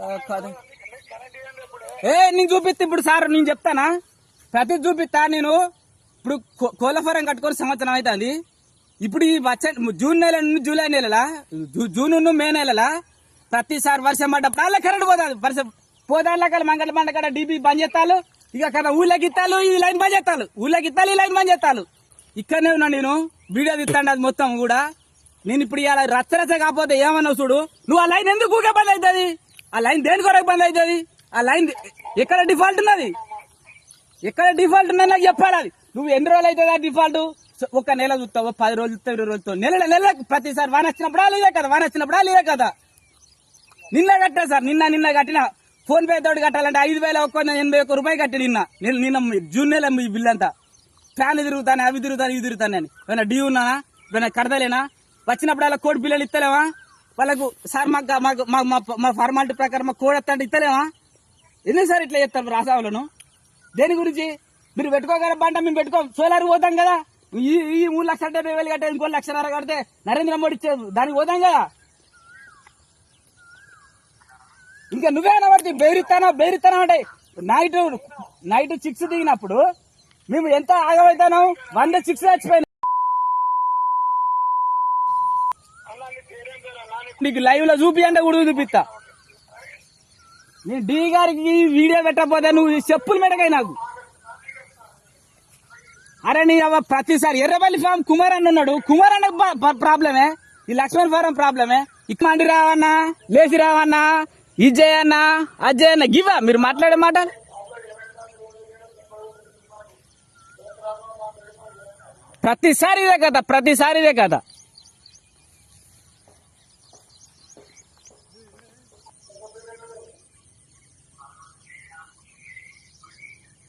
కాదు. ఏ నేను చూపిస్తా ఇప్పుడు సార్ నేను చెప్తానా? ప్రతి చూపిస్తా నేను. ఇప్పుడు కో- కోళ్ళ ఫారం కట్టుకొని సంవత్సరం అవుతుంది. ఇప్పుడు ఈ వచ్చే జూన్ నెల నుండి జూలై నెలలా? జూ- జూన్ నుండి మే నెలలా? ప్రతిసారి వర్షం పడ్డప్పుడు కరెంట్ పోతుంది. వర్షం పోదాళ్ళ మంగళ మండకడ డీబీ బంద్ చేస్తాలు. ఇక కదా ఊళ్ళకి ఇత్తాలు ఈ లైన్ బంద్ చేస్తాలు. ఊళ్ళకి ఇత్తాలు ఈ లైన్ బంద్ చేస్తాలు. ఇక్కడనే ఉన్నా నేను. వీడియో తిస్తాను అది మొత్తం కూడా. నేను ఇప్పుడు ఇలా రచ్చరచ్చ కాకపోతే ఏమన్నావు చూడు. నువ్వు ఆ లైన్ ఎందుకు ఊకే బంద్ అవుతుంది? ఆ లైన్ దేని కొరకు బంద్ అవుతుంది? ఆ లైన్ ఎక్కడ డిఫాల్ట్ ఉన్నది? ఎక్కడ డిఫాల్ట్ ఉన్నది నాకు చెప్పాలి అది. నువ్వు ఎన్ని రోజులు అవుతుంది ఆ డిఫాల్ట్? ఒక నెల చూస్తావు పది రోజులు చూస్తావు ఇరవై రోజులతో నెల నెల ప్రతిసారి వాన వచ్చినప్పుడు లేదే కదా వాన వచ్చినప్పుడు లేదే కదా. నిన్న కట్టా సార్ నిన్న నిన్న కట్టిన. ఫోన్ పే తోటి కట్టాలంటే ఐదు వేల ఒక్క ఎనభై ఒక్క రూపాయి కట్టి నిన్న. నిన్న నిన్న జూన్ నెల ఈ బిల్ అంతా. ఫ్యాన్ తిరుగుతాను అవి తిరుగుతాను ఇవి తిరుగుతాను ఏమైనా డ్యూ ఉన్నానా? ఏమైనా కడతలేనా? వచ్చినప్పుడు అలా కోడి బిల్లులు ఇస్తలేవా? వాళ్ళకు సార్ మాకు మాకు మా- మా- ఫార్మాలిటీ ప్రకారం మా కోడ్ ఎత్తంటే ఇస్తలేవా ఎందుకు సార్ ఇట్లా చెప్తాం రాసావులను? దేని గురించి? మీరు పెట్టుకోగల బంట మేము పెట్టుకో సోలార్ పోతాం కదా. ఈ ఈ మూడు లక్షల డెబ్బై వేలు కట్టే ఇంకో లక్షన్నర కడితే నరేంద్ర మోడీ ఇచ్చే దానికి పోతాం కదా. ఇంకా నువ్వేనా పడితే బెయిరిస్తానో బెయిరిస్తానో అంటే నైట్ నైట్ సిక్స్ దిగినప్పుడు మేము ఎంత ఆగమవుతాను వంద సిక్స్ చచ్చిపోయినా నీకు లైవ్లో చూపి అంటే కూడా చూపిస్తా. నేను డి గారికి వీడియో పెట్టకపోతే నువ్వు చెప్పులు మెడకాయి నాకు. అరే నీ అవ్వ ప్రతిసారి ఎర్రబల్లి ఫామ్ కుమార్ అన్న ఉన్నాడు. కుమార్ అన్న ప్రాబ్లమే? ఈ లక్ష్మణ్ ఫారం ప్రాబ్లమే? ఇక్కడి రావన్నా? లేచి రావన్నా? ఇజ్జయ్ అన్న? అజయ్ అన్న? గివా మీరు మాట్లాడే మాట? ప్రతిసారి ఇదే కదా ప్రతిసారి ఇదే కదా